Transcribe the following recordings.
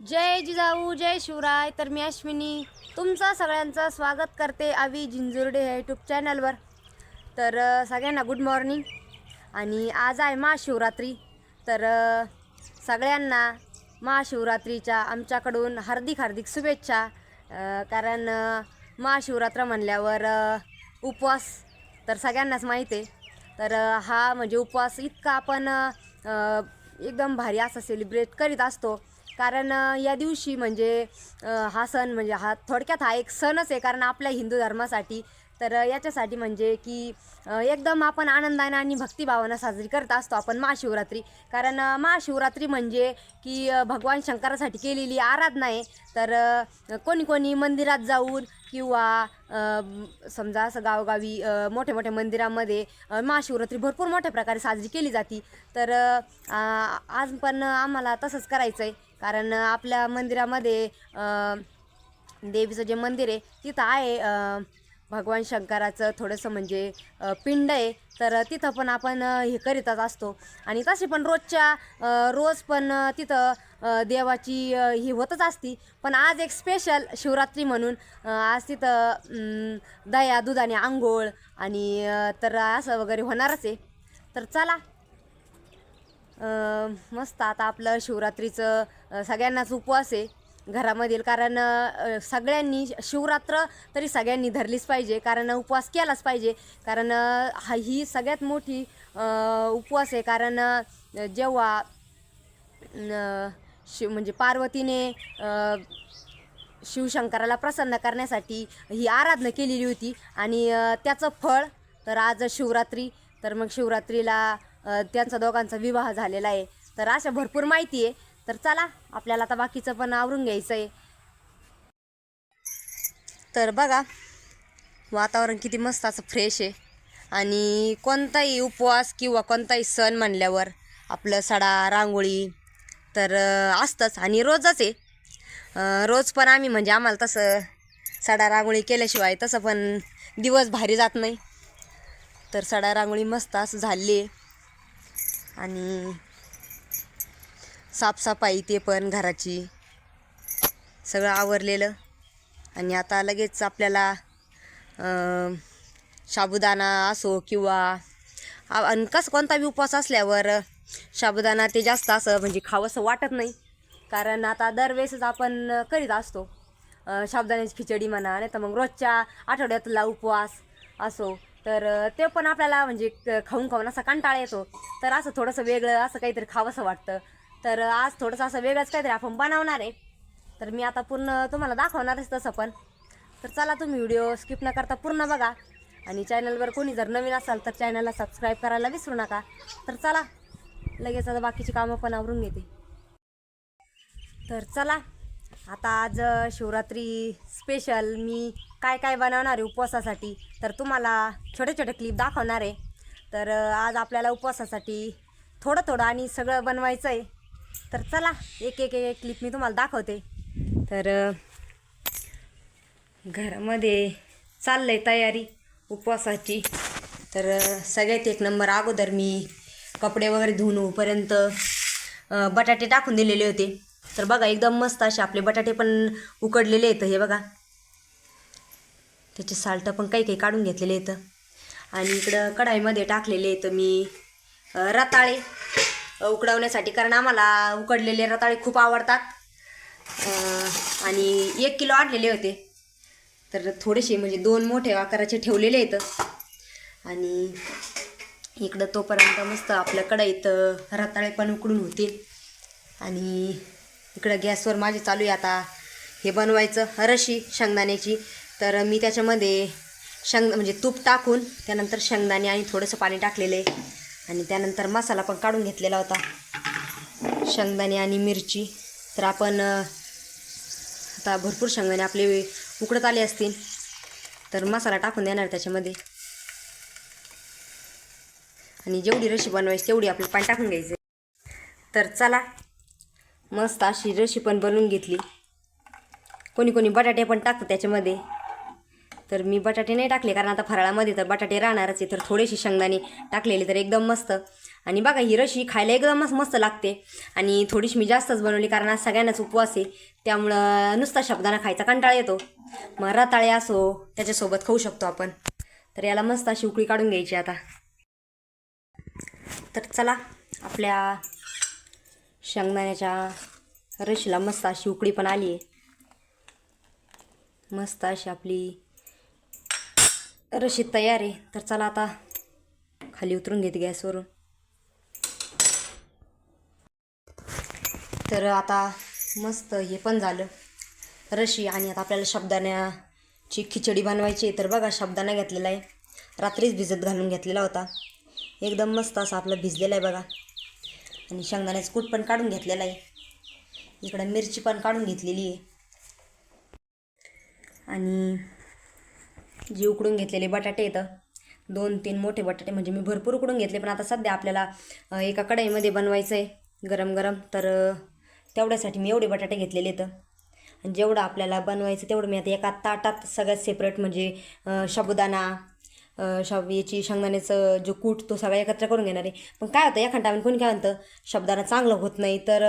जय जिजाऊ जय शिवराय. तर मी अश्विनी तुमचं सगळ्यांचं स्वागत करते आवी झिंजुर्डे ह्या यूट्यूब चॅनलवर तर सगळ्यांना गुड मॉर्निंग आणि आज आहे महाशिवरात्री. तर सगळ्यांना महाशिवरात्रीच्या आमच्याकडून हार्दिक हार्दिक शुभेच्छा. कारण महाशिवरात्र म्हणल्यावर उपवास तर सगळ्यांनाच माहीत आहे. तर हा म्हणजे उपवास इतका आपण एकदम भारी असा सेलिब्रेट करीत असतो. कारण या दिवशी म्हणजे हा सण म्हणजे हा थोडक्यात हा एक सणच आहे. कारण आपल्या हिंदू धर्मासाठी तर याच्यासाठी म्हणजे की एकदम आपण आनंदाने आणि भक्तिभावानं साजरी करत असतो आपण महाशिवरात्री. कारण महाशिवरात्री म्हणजे की भगवान शंकरासाठी केलेली आराधना आहे. तर कोणी कोणी मंदिरात जाऊन किंवा समजा असं गावगावी मोठ्या मोठ्या मंदिरामध्ये महाशिवरात्री भरपूर मोठ्या प्रकारे साजरी केली जाते. तर आज पण आम्हाला तसंच करायचं आहे कारण आपल्या मंदिरामध्ये देवीचं जे मंदिर आहे तिथं आहे भगवान शंकराचं थोडंसं म्हणजे पिंड आहे. तर तिथं पण आपण हे करीतच असतो. आणि तसे पण रोजच्या रोज पण तिथं देवाची ही होतच असती. पण आज एक स्पेशल शिवरात्री म्हणून आज तिथं दया दुधाने आंघोळ आणि तर असं वगैरे होणारच आहे. तर चला मस्त आता आपलं शिवरात्रीचं सगळ्यांनाच उपवास आहे घरामधील. कारण सगळ्यांनी शिवरात्र तरी सगळ्यांनी धरलीच पाहिजे. कारण उपवास केलाच पाहिजे. कारण हा ही सगळ्यात मोठी उपवास आहे. कारण जेव्हा शिव म्हणजे पार्वतीने शिवशंकराला प्रसन्न करण्यासाठी ही आराधना केलेली होती. आणि त्याचं फळ तर आज शिवरात्री. तर मग शिवरात्रीला त्यांचा दोघांचा विवाह झालेला आहे. तर अशा भरपूर माहिती आहे. तर चला आपल्याला आता बाकीचं पण आवरून घ्यायचं आहे तर बघा वातावरण किती मस्त असं फ्रेश आहे. आणि कोणताही उपवास किंवा कोणताही सण म्हणल्यावर आपलं सडा रांगोळी तर असतंच आणि रोजच आहे. रोज पण आम्ही म्हणजे आम्हाला तसं सडा रांगोळी केल्याशिवाय तसं पण दिवस भारी जात नाही. तर सडा रांगोळी मस्त असं झाली आहे. आणि साफसफाई ते पण घराची. सगळं आवरलेलं. आणि आता लगेच आपल्याला साबुदाणा असो किंवा आ- आणि कसं कोणता बी उपवास असल्यावर साबुदाणा ते जास्त असं म्हणजे खावंसं वाटत नाही. कारण आता दरवेळेसच आपण करीत असतो. अं, साबुदाण्याची खिचडी म्हणा नाही तर मग रोजच्या आठवड्यातला उपवास असो. तर ते पण आपल्याला म्हणजे क- खाऊन खाऊन असा कंटाळा येतो. तर असं थोडंसं वेगळं असं काहीतरी खावंसं वाटतं. तर आज थोडंसं असं वेगळंच काहीतरी आपण बनवणार आहे. तर मी आता पूर्ण तुम्हाला दाखवणारच तसं पण. तर चला तुम्ही व्हिडिओ स्किप न करता पूर्ण बघा. आणि चॅनलवर कोणी जर नवीन असाल तर चॅनलला सबस्क्राईब करायला विसरू नका. तर चला लगेच आता बाकीची कामं पण आवरून घेते. तर चला आता आज शिवरात्री स्पेशल मी काय काय बनवणार आहे उपवासासाठी तर तुम्हाला छोटे छोटे क्लिप दाखवणार आहे. तर आज आपल्याला उपवासासाठी थोडं थोडं आणि सगळं बनवायचं आहे. तर चला एक एक एक क्लिप मी तुम्हाला दाखवते. तर घरामध्ये चाललं आहे तयारी उपवासाची. तर सगळ्यात एक नंबर अगोदर मी कपडे वगैरे धुवून बटाटे टाकून दिलेले होते. तर बघा एकदम मस्त असे आपले बटाटे पण उकडलेले आहेत. हे बघा. त्याचे साल्ट पण काही काही काढून घेतलेले आहेत. आणि इकडं कढाईमध्ये टाकलेले आहेत मी रताळे. उकडवण्यासाठी कारण आम्हाला उकडलेले रताळे खूप आवडतात. आणि एक किलो आणलेले होते. तर थोडेसे म्हणजे दोन मोठे आकाराचे ठेवलेले आहेत. आणि इकडं तोपर्यंत मस्त आपल्या कढईत रताळे पण उकडून होतील. आणि इकडं गॅसवर माझी चालू आहे आता. हे बनवायचं रशी शेंगदाण्याची. तर मी त्याच्यामध्ये शेंग म्हणजे तूप टाकून त्यानंतर शेंगदाणे आणि थोडंसं पाणी टाकलेलं. आहे आणि त्यानंतर मसाला पण काढून घेतलेला होता. शेंगदाणे आणि मिरची. तर आपण आता भरपूर शेंगदाणे आपले उकडत आले असतील. तर मसाला टाकून देणार त्याच्यामध्ये. आणि जेवढी रशी बनवायची तेवढी आपलं पाणी टाकून घ्यायचं. तर चला मस्त अशी रशी पण बनवून घेतली. कोणी कोणी बटाटे पण टाकतं त्याच्यामध्ये. तर मी बटाटे नाही टाकले कारण आता फराळामध्ये तर बटाटे राहणारच आहे. तर थोडेसे शेंगदाणे टाकलेले तर एकदम मस्त. आणि बघा ही रशी खायला एकदमच मस्त लागते. आणि थोडीशी मी जास्तच बनवली कारण आज सगळ्यांनाच उपवास आहे. त्यामुळं नुसता शब्दाना खायचा कंटाळा येतो. मग रताळे असो त्याच्यासोबत खाऊ शकतो आपण. तर याला मस्त अशी उकळी काढून घ्यायची आता. तर चला आपल्या शेंगदाण्याच्या रशीला मस्त अशी उकळी पण आली आहे. मस्त अशी आपली रशी तयार आहे. तर चला आता खाली उतरून घेते गॅसवरून तर आता मस्त हे पण झालं. रशी आणि आता आपल्याला शब्दाण्याची खिचडी बनवायची तर बघा शब्दाना घेतलेला आहे. रात्रीच भिजत घालून घेतलेला होता. एकदम मस्त असं आपलं भिजलेला आहे बघा. आणि शेंगदाण्याचं कूट पण काढून घेतलेलं आहे. इकडं मिरची पण काढून घेतलेली आहे. आणि जे उकडून घेतलेले बटाटे येतं दोन तीन मोठे बटाटे म्हणजे मी भरपूर उकडून घेतले पण आता सध्या आपल्याला एका कढईमध्ये बनवायचं आहे गरम गरम. तर तेवढ्यासाठी मी एवढे बटाटे घेतलेले आहेत. आणि जेवढं आपल्याला बनवायचं तेवढं मी आता एका ताटात सगळ्यात सेपरेट म्हणजे शाबुदाणा साबुदाणा शाब याची शेंगदाण्याचं जो कूट तो सगळा एकत्र करून घेणार आहे. पण काय होतं एखाद टाइम कोणी काय म्हणतं शब्दाना चांगलं होत नाही तर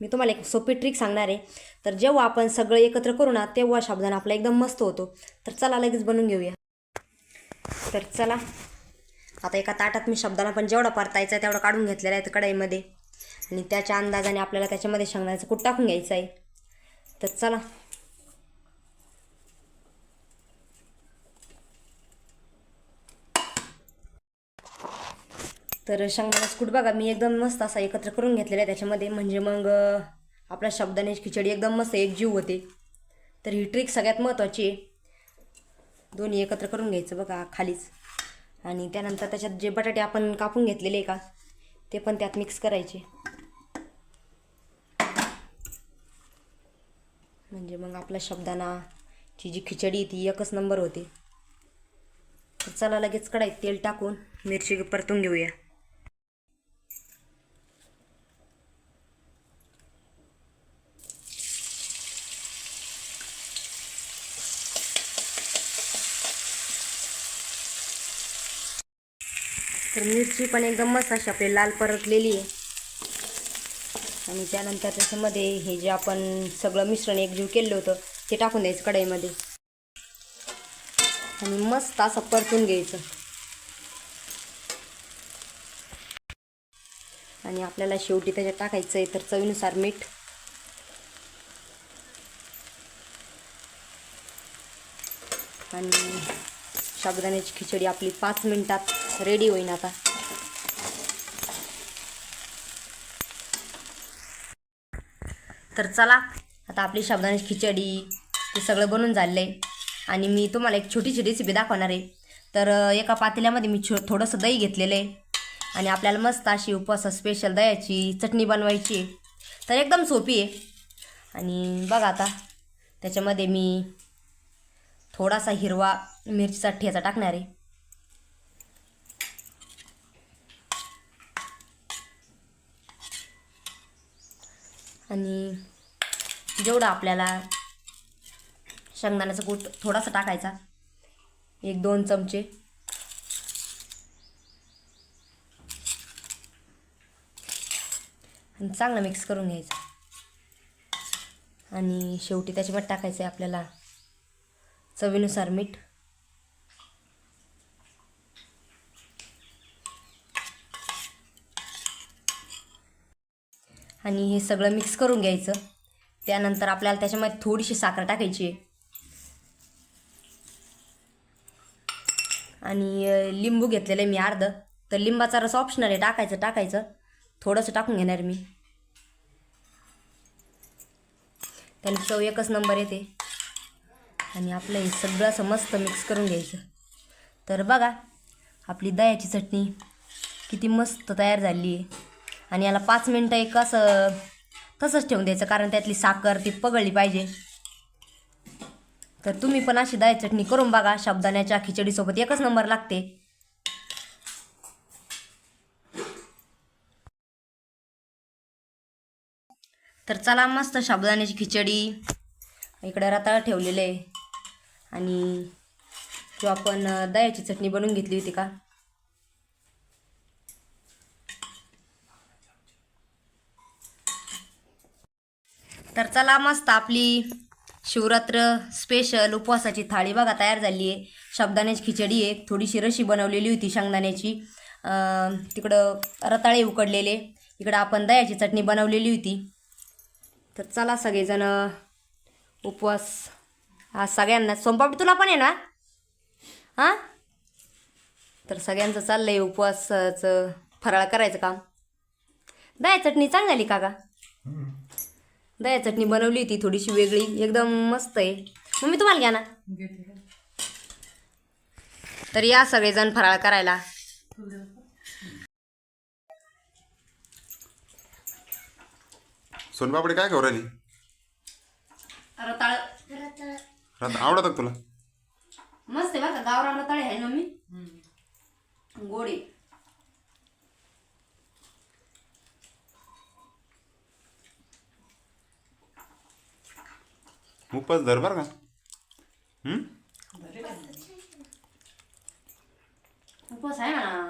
मी तुम्हाला एक सोपी ट्रिक सांगणार आहे. तर जेव्हा आपण सगळं एकत्र करू ना तेव्हा साबुदाणा आपला एकदम मस्त होतो. तर चला लगेच बनवून घेऊया. तर चला. आता एका ताटात मी शब्दाला पण जेवढा परतायचा आहे तेवढा काढून घेतलेला आहे कढाईमध्ये. आणि त्याच्या अंदाजाने आपल्याला त्याच्यामध्ये शेंगदाण्याचं कूट टाकून घ्यायचं आहे. तर चला. तर शेंगदाण्याचं स्कूट बघा मी एकदम मस्त असा एकत्र करून घेतलेला आहे. त्याच्यामध्ये म्हणजे मग आपल्या शब्दाने खिचडी एकदम मस्त एकजीव होते. तर ही ट्रिक सगळ्यात महत्त्वाची आहे. दोन्ही एकत्र करून घ्यायचं बघा खालीच. आणि त्यानंतर त्याच्यात जे बटाटे आपण कापून घेतलेले आहे का ते पण त्यात मिक्स करायचे. म्हणजे मग आपल्या शब्दानाची जी खिचडी आहे ती एकच नंबर होते. तर चला लगेच कढाईत तेल टाकून मिरची परतून घेऊया. तर मिरची पण एकदम मस्त अशी आपली लाल परतलेली आहे. आणि त्यानंतर त्याच्यामध्ये हे जे आपण सगळं मिश्रण एकजीव केलं होतं ते टाकून द्यायचं कढईमध्ये. आणि मस्त असं परतून घ्यायचं. आणि आपल्याला शेवटी त्याच्यात टाकायचं आहे तर चवीनुसार मीठ. आणि साबुदाण्याची खिचडी आपली पाच मिनटात रेडी होईन आता तर चला आता आपली शाबदानी खिचडी ते सगळं बनून झालेलं आहे. आणि मी तुम्हाला एक छोटीशी रेसिपी दाखवणार आहे. तर एका पातेल्यामध्ये मी छो थोडंसं दही घेतलेलं आहे. आणि आपल्याला मस्त अशी उपवास स्पेशल दह्याची चटणी बनवायची आहे. तर एकदम सोपी आहे. आणि बघा आता त्याच्यामध्ये मी थोडासा हिरवा मिरचीचा ठेचा टाकणार आहे. आणि जेवढं आपल्याला शेंगदाण्याचा कूट थोडासा टाकायचा एक दोन चमचे. आणि चांगलं मिक्स करून घ्यायचं. आणि शेवटी त्याच्यामध्ये टाकायचं आहे आपल्याला चवीनुसार मीठ. आणि हे सगळं मिक्स करून घ्यायचं. त्यानंतर आपल्याला त्याच्यामध्ये थोडीशी साखर टाकायची आहे. आणि लिंबू घेतलेलं आहे मी अर्ध. तर लिंबाचा रस ऑप्शनल आहे टाकायचं टाकायचं. थोडंसं टाकून घेणार मी. त्यांनी चव एकच नंबर येते. आणि आपलं हे सगळं असं मस्त मिक्स करून घ्यायचं. तर बघा आपली दह्याची चटणी किती मस्त तयार झाली आहे. आणि याला पाच मिनटं एक असं तसंच ठेवून द्यायचं कारण त्यातली साखर ती पगळली पाहिजे. तर तुम्ही पण अशी दही चटणी करून बघा शब्दाण्याच्या खिचडीसोबत एकच नंबर लागते. तर चला मस्त साबुदाण्याची खिचडी इकडे रताळ ठेवलेले. आहे आणि जो आपण दह्याची चटणी बनवून घेतली होती का तर चला मस्त आपली शिवरात्र स्पेशल उपवासाची थाळी बघा तयार झाली आहे. शब्दाण्याची खिचडी आहे. थोडीशी रशी बनवलेली होती शेंगदाण्याची तिकडं रताळे उकडलेले. इकडं आपण दह्याची चटणी बनवलेली होती. तर चला सगळेजण उपवास. हा सगळ्यांना सोमपापडी तुला पण आहे ना? हां? तर सगळ्यांचं चाललंय उपवासाचं फराळ करायचं काम. दह्या चटणी चांगली झाली काका दह्या चटणी बनवली होती थोडीशी वेगळी एकदम मस्त आहे. मम्मी तुम्हाला घ्या ना. तर या सगळेजण फराळ करायला. सोनपापडी काय खाऊ राहिली? रताळ. रात आवडत का तुला? मस्त आहे बघा गावरान रताळे आहे ना मम्मी? गोडे उपवास धर बरं का हं? उपवास आहे म्हणा